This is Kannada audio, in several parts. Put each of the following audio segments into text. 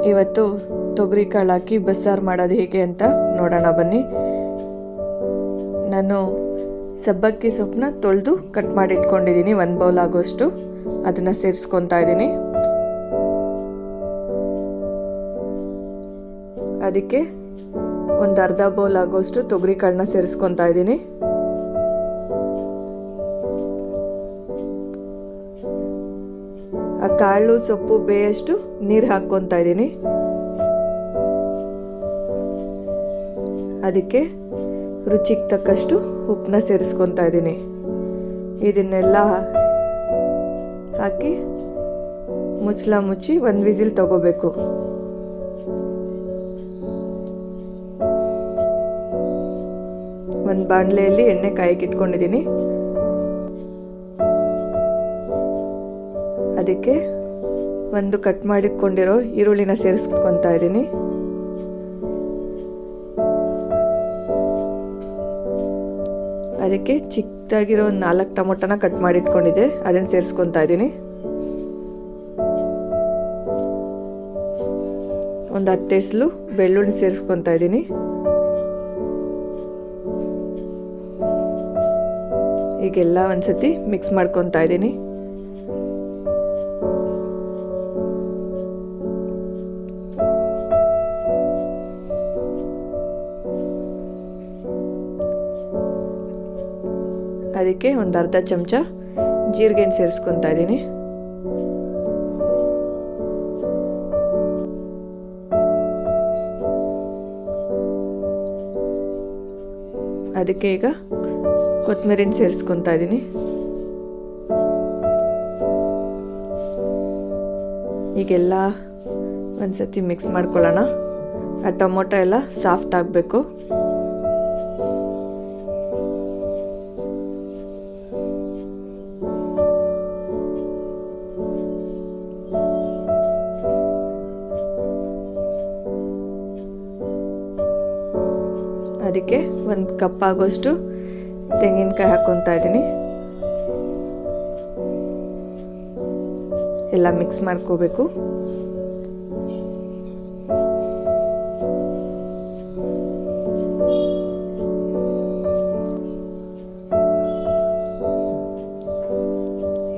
ಇವತ್ತು ತೊಗರಿ ಕಾಳು ಹಾಕಿ ಬಸ್ಸಾರು ಮಾಡೋದು ಹೇಗೆ ಅಂತ ನೋಡೋಣ ಬನ್ನಿ. ನಾನು ಸಬ್ಬಕ್ಕಿ ಸೊಪ್ಪನ್ನ ತೊಳೆದು ಕಟ್ ಮಾಡಿ ಇಟ್ಕೊಂಡಿದ್ದೀನಿ ಒಂದು ಬೌಲ್ ಆಗೋಷ್ಟು. ಅದನ್ನು ಸೇರಿಸ್ಕೊತಾ ಇದ್ದೀನಿ. ಅದಕ್ಕೆ ಒಂದು ಅರ್ಧ ಬೌಲ್ ಆಗೋಷ್ಟು ತೊಗರಿ ಕಾಳನ್ನ ಸೇರಿಸ್ಕೊತಾ ಇದ್ದೀನಿ. ಕಾಳು ಸೊಪ್ಪು ಬೇಯಷ್ಟು ನೀರು ಹಾಕ್ಕೊತಾ ಇದ್ದೀನಿ. ಅದಕ್ಕೆ ರುಚಿಗೆ ತಕ್ಕಷ್ಟು ಉಪ್ಪನ್ನ ಸೇರಿಸ್ಕೊತಾ ಇದ್ದೀನಿ. ಇದನ್ನೆಲ್ಲ ಹಾಕಿ ಮುಚ್ಚಲ ಮುಚ್ಚಿ ಒಂದು ವಿಸಿಲ್ ತಗೋಬೇಕು. ಒಂದು ಬಾಣಲೆಯಲ್ಲಿ ಎಣ್ಣೆ ಕಾಯಕ್ಕೆ ಇಟ್ಕೊಂಡಿದ್ದೀನಿ. ಅದಕ್ಕೆ ಒಂದು ಕಟ್ ಮಾಡಿಕೊಂಡಿರೋ ಈರುಳ್ಳಿನ ಸೇರಿಸ್ಕೊತಾ ಇದ್ದೀನಿ. ಅದಕ್ಕೆ ಚಿಕ್ಕದಾಗಿರೋ ಒಂದು ನಾಲ್ಕು ಟೊಮೊಟೊನ ಕಟ್ ಮಾಡಿಟ್ಕೊಂಡಿದ್ದೆ. ಅದನ್ನು ಸೇರಿಸ್ಕೊತಾ ಇದ್ದೀನಿ. ಒಂದು ಹತ್ತೆಸ್ಲು ಬೆಳ್ಳುಳ್ಳಿ ಸೇರಿಸ್ಕೊತಾ ಇದ್ದೀನಿ. ಈಗೆಲ್ಲ ಒಂದ್ಸತಿ ಮಿಕ್ಸ್ ಮಾಡ್ಕೊತಾ ಇದ್ದೀನಿ. ಅದಕ್ಕೆ ಒಂದು ಅರ್ಧ ಚಮಚ ಜೀರಿಗೆನ ಸೇರಿಸ್ಕೊತಾ ಇದ್ದೀನಿ. ಅದಕ್ಕೆ ಈಗ ಕೊತ್ತಂಬರಿನ ಸೇರಿಸ್ಕೊತಾ ಇದ್ದೀನಿ. ಈಗೆಲ್ಲ ಒಂದ್ಸತಿ ಮಿಕ್ಸ್ ಮಾಡ್ಕೊಳ್ಳೋಣ. ಆ ಟೊಮೊಟೊ ಎಲ್ಲ ಸಾಫ್ಟ್ ಆಗಬೇಕು. ಅದಕ್ಕೆ ಒಂದು ಕಪ್ ಆಗೋಷ್ಟು ತೆಂಗಿನಕಾಯಿ ಹಾಕ್ಕೊತಾ ಇದ್ದೀನಿ. ಎಲ್ಲ ಮಿಕ್ಸ್ ಮಾಡ್ಕೋಬೇಕು.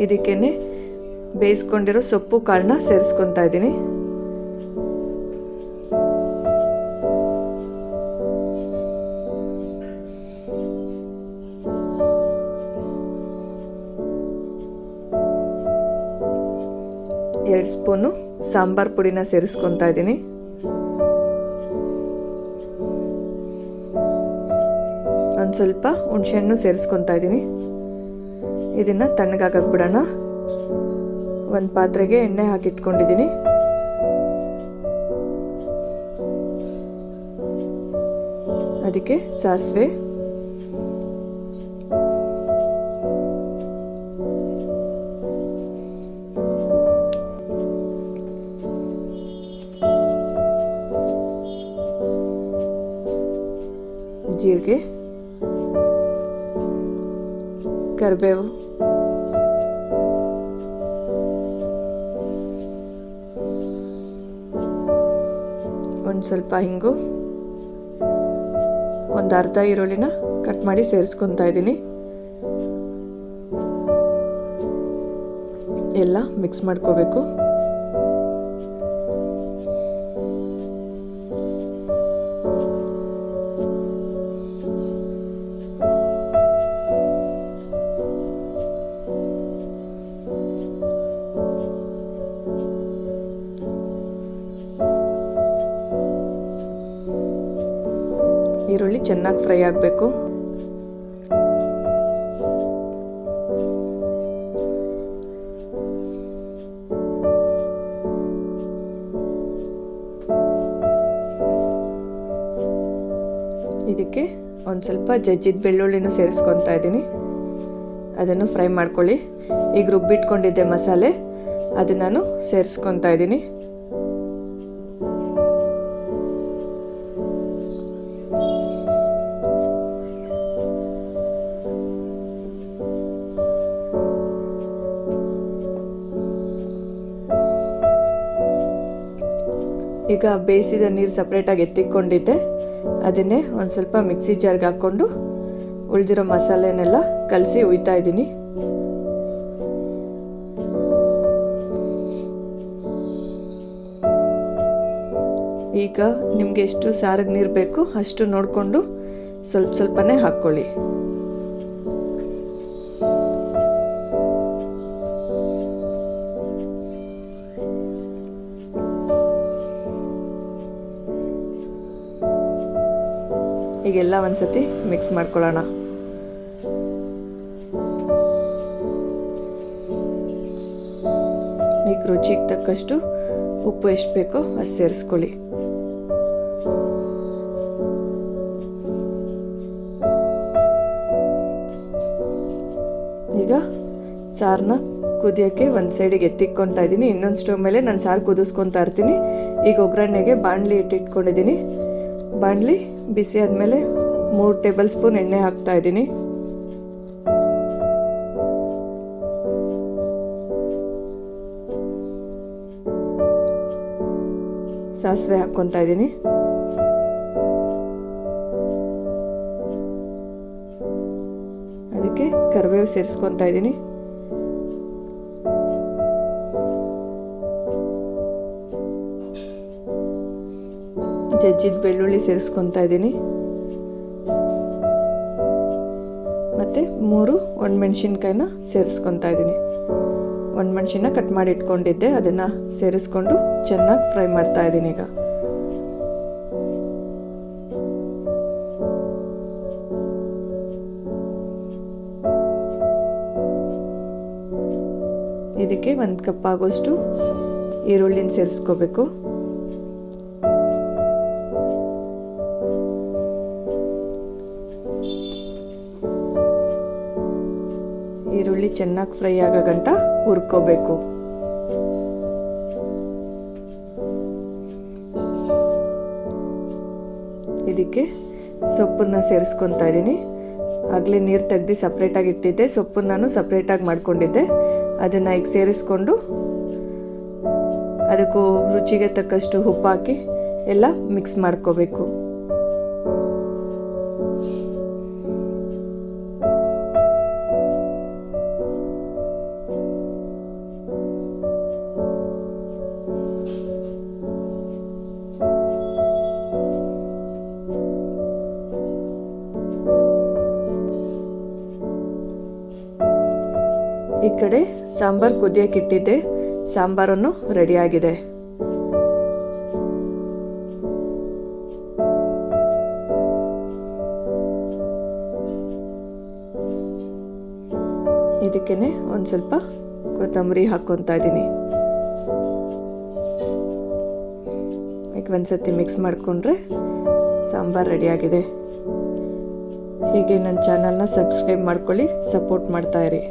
ಇದಕ್ಕೇನೆ ಬೇಯಿಸ್ಕೊಂಡಿರೋ ಸೊಪ್ಪು, ಕಾಳನ್ನ ಸೇರಿಸ್ಕೊತಾ ಇದ್ದೀನಿ. ಎರಡು ಸ್ಪೂನು ಸಾಂಬಾರ್ ಪುಡಿನ ಸೇರಿಸ್ಕೊತಾ ಇದ್ದೀನಿ. ಒಂದು ಸ್ವಲ್ಪ ಹುಣಸೆಹಣ್ಣು ಸೇರಿಸ್ಕೊತಾ ಇದ್ದೀನಿ. ಇದನ್ನು ತಣ್ಣಗಾಗಕ್ಕೆ ಬಿಡೋಣ. ಒಂದು ಪಾತ್ರೆಗೆ ಎಣ್ಣೆ ಹಾಕಿಟ್ಕೊಂಡಿದ್ದೀನಿ. ಅದಕ್ಕೆ ಸಾಸಿವೆ ಜೀರಿಗೆ, ಕರಿಬೇವು, ಒಂದು ಸ್ವಲ್ಪ ಹಿಂಗು ಒಂದು ಅರ್ಧ ಈರುಳ್ಳಿನ ಕಟ್ ಮಾಡಿ ಸೇರಿಸ್ಕೊತಾ ಇದ್ದೀನಿ. ಎಲ್ಲ ಮಿಕ್ಸ್ ಮಾಡ್ಕೋಬೇಕು. ಈರುಳ್ಳಿ ಚೆನ್ನಾಗಿ ಫ್ರೈ ಆಗಬೇಕು. ಇದಕ್ಕೆ ಒಂದು ಸ್ವಲ್ಪ ಜಜ್ಜಿದ ಬೆಳ್ಳುಳ್ಳಿನೂ ಸೇರಿಸ್ಕೊತಾ ಇದ್ದೀನಿ. ಅದನ್ನು ಫ್ರೈ ಮಾಡ್ಕೊಳ್ಳಿ. ಈಗ ರುಬ್ಬಿಟ್ಕೊಂಡಿದ್ದೆ ಮಸಾಲೆ. ಅದನ್ನು ನಾನು ಸೇರಿಸ್ಕೊತಾ ಇದ್ದೀನಿ. ಈಗ ಬೇಯಿಸಿದ ನೀರು ಸಪ್ರೇಟಾಗಿ ಎತ್ತಿಕೊಂಡಿದ್ದೆ. ಅದನ್ನೇ ಒಂದು ಸ್ವಲ್ಪ ಮಿಕ್ಸಿ ಜಾರ್ಗೆ ಹಾಕ್ಕೊಂಡು ಉಳಿದಿರೋ ಮಸಾಲೆನೆಲ್ಲ ಕಲಸಿ ಉಯ್ತಾ ಇದ್ದೀನಿ. ಈಗ ನಿಮಗೆ ಎಷ್ಟು ಸಾರಿಗೆ ನೀರು ಬೇಕು ಅಷ್ಟು ನೋಡಿಕೊಂಡು ಸ್ವಲ್ಪ ಸ್ವಲ್ಪನೇ ಹಾಕ್ಕೊಳ್ಳಿ. ಈಗೆಲ್ಲ ಒಂದ್ಸತಿ ಮಿಕ್ಸ್ ಮಾಡ್ಕೊಳ್ಳೋಣ. ಈಗ ರುಚಿಗೆ ತಕ್ಕಷ್ಟು ಉಪ್ಪು ಎಷ್ಟು ಬೇಕೋ ಅದು ಸೇರಿಸ್ಕೊಳ್ಳಿ. ಈಗ ಸಾರನ್ನ ಕುದಿಯೋಕ್ಕೆ ಒಂದು ಸೈಡಿಗೆ ಎತ್ತಿಕ್ಕೊತಾ ಇದ್ದೀನಿ. ಇನ್ನೊಂದು ಸ್ಟವ್ ಮೇಲೆ ನಾನು ಸಾರು ಕುದಿಸ್ಕೊತಾ ಇರ್ತೀನಿ. ಈಗ ಒಗ್ಗರಣೆಗೆ ಬಾಣಲಿ ಇಟ್ಟಿಟ್ಕೊಂಡಿದ್ದೀನಿ ಬಾಣಲಿ ಬಿಸಿ ಆದಮೇಲೆ ಮೂರು ಟೇಬಲ್ ಸ್ಪೂನ್ ಎಣ್ಣೆ ಹಾಕ್ತಾ ಇದ್ದೀನಿ. ಸಾಸಿವೆ ಹಾಕ್ಕೊತಾ ಇದ್ದೀನಿ. ಅದಕ್ಕೆ ಕರಿಬೇವು ಸೇರಿಸ್ಕೊತಾ ಇದ್ದೀನಿ. ಜಜ್ಜಿದ ಬೆಳ್ಳುಳ್ಳಿ ಸೇರಿಸ್ಕೊತಾ ಇದ್ದೀನಿ. ಮತ್ತು ಮೂರು ಒಣಮೆಣ್ಸಿನ್ಕಾಯಿನ ಸೇರಿಸ್ಕೊತಾ ಇದ್ದೀನಿ. ಒಣಮೆಣ್ಸಿನ ಕಟ್ ಮಾಡಿ ಇಟ್ಕೊಂಡಿದ್ದೆ, ಅದನ್ನು ಸೇರಿಸ್ಕೊಂಡು ಚೆನ್ನಾಗಿ ಫ್ರೈ ಮಾಡ್ತಾ ಇದ್ದೀನಿ ಈಗ. ಇದಕ್ಕೆ ಒಂದು ಕಪ್ ಆಗೋಷ್ಟು ಈರುಳ್ಳಿನ ಸೇರಿಸ್ಕೋಬೇಕು. ಈರುಳ್ಳಿ ಚೆನ್ನಾಗಿ ಫ್ರೈ ಆಗೋ ಗಂಟ ಹುರ್ಕೋಬೇಕು. ಇದಕ್ಕೆ ಸೊಪ್ಪನ್ನ ಸೇರಿಸ್ಕೊತಾ ಇದ್ದೀನಿ. ಆಗಲೇ ನೀರು ತೆಗ್ದು ಸಪ್ರೇಟಾಗಿ ಇಟ್ಟಿದ್ದೆ. ಸೊಪ್ಪನ್ನು ನಾನು ಸಪ್ರೇಟಾಗಿ ಮಾಡ್ಕೊಂಡಿದ್ದೆ. ಅದನ್ನು ಈಗ ಸೇರಿಸ್ಕೊಂಡು ಅದಕ್ಕೂ ರುಚಿಗೆ ತಕ್ಕಷ್ಟು ಉಪ್ಪು ಹಾಕಿ ಎಲ್ಲ ಮಿಕ್ಸ್ ಮಾಡ್ಕೋಬೇಕು. ಈ ಕಡೆ ಸಾಂಬಾರು ಕುದಿಯಕ್ಕೆ ಇಟ್ಟಿದ್ದೆ. ಸಾಂಬಾರನ್ನು ರೆಡಿಯಾಗಿದೆ ಇದಕ್ಕೇನೆ ಒಂದು ಸ್ವಲ್ಪ ಕೊತ್ತಂಬರಿ ಹಾಕ್ಕೊತಾ ಇದ್ದೀನಿ. ಒಂದ್ಸತಿ ಮಿಕ್ಸ್ ಮಾಡಿಕೊಂಡ್ರೆ ಸಾಂಬಾರು ರೆಡಿಯಾಗಿದೆ ಹೀಗೆ ನನ್ನ ಚಾನಲ್ನ ಸಬ್ಸ್ಕ್ರೈಬ್ ಮಾಡ್ಕೊಳ್ಳಿ ಸಪೋರ್ಟ್ ಮಾಡ್ತಾಯಿರಿ